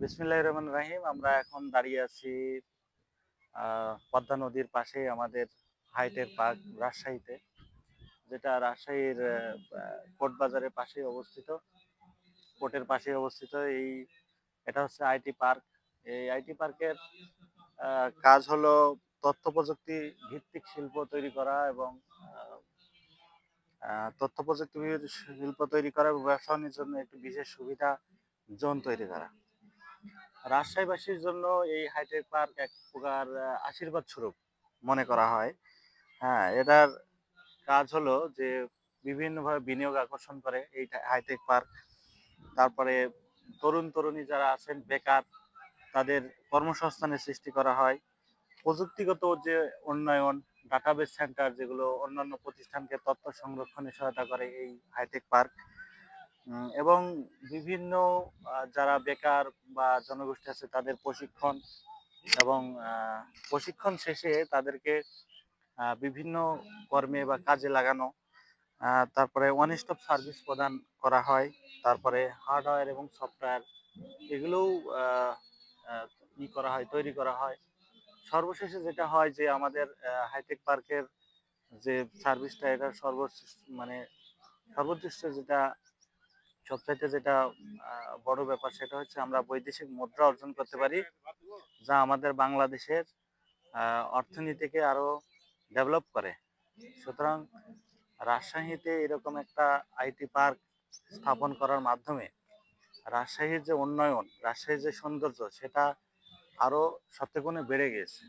বিসমিল্লাহ রহমান রাহিম। আমরা এখন দাঁড়িয়ে আছি পদ্মা নদীর পাশে আমাদের হাইটের পার্ক রাজশাহীতে, যেটা রাজশাহীর কোর্ট বাজারের পাশে অবস্থিত। কোর্টের পাশে অবস্থিত এই, এটা হচ্ছে আইটি পার্ক। এই আইটি পার্কের কাজ হলো তথ্য প্রযুক্তি ভিত্তিক শিল্প তৈরি করা এবং তথ্য প্রযুক্তি শিল্প তৈরি করা এবং ব্যবসা জন্য একটি বিশেষ সুবিধা জোন তৈরি করা। রাজশাহীবাসীর জন্য এই হাইটেক পার্ক এক প্রকার আশীর্বাদ স্বরূপ মনে করা হয়। হ্যাঁ এটার কাজ হলো যে বিভিন্নভাবে বিনিয়োগ আকর্ষণ করে এই হাইটেক পার্ক। তারপরে তরুণ তরুণী যারা আছেন, বেকার, তাদের কর্মসংস্থানের সৃষ্টি করা হয়। প্রযুক্তিগত যে উন্নয়ন, ডাটাবেস সেন্টার যেগুলো অন্যান্য প্রতিষ্ঠানকে তথ্য সংরক্ষণে সহায়তা করে এই হাইটেক পার্ক। এবং বিভিন্ন যারা বেকার বা জনগোষ্ঠী আছে, তাদের প্রশিক্ষণ এবং প্রশিক্ষণ শেষে তাদেরকে বিভিন্ন কর্মে বা কাজে লাগানো তারপরে ওয়ান স্টপ সার্ভিস প্রদান করা হয়, তারপরে হার্ডওয়্যার এবং সফটওয়্যার এগুলোও ই করা হয়, তৈরি করা হয়। সর্বশেষে যেটা হয় যে আমাদের হাইটেক পার্কের যে সার্ভিসটা এটা সর্বোচ্চ মানে সর্বোচ্চ যেটা সবচাইতে যেটা বড় ব্যাপার সেটা হচ্ছে আমরা বৈদেশিক মুদ্রা অর্জন করতে পারি, যা আমাদের বাংলাদেশের অর্থনীতিকে আরও ডেভেলপ করে। সুতরাং রাজশাহীতে এরকম একটা আইটি পার্ক স্থাপন করার মাধ্যমে রাজশাহীর যে উন্নয়ন, রাজশাহীর যে সৌন্দর্য, সেটা আরও সত্যগুণে বেড়ে গিয়েছে।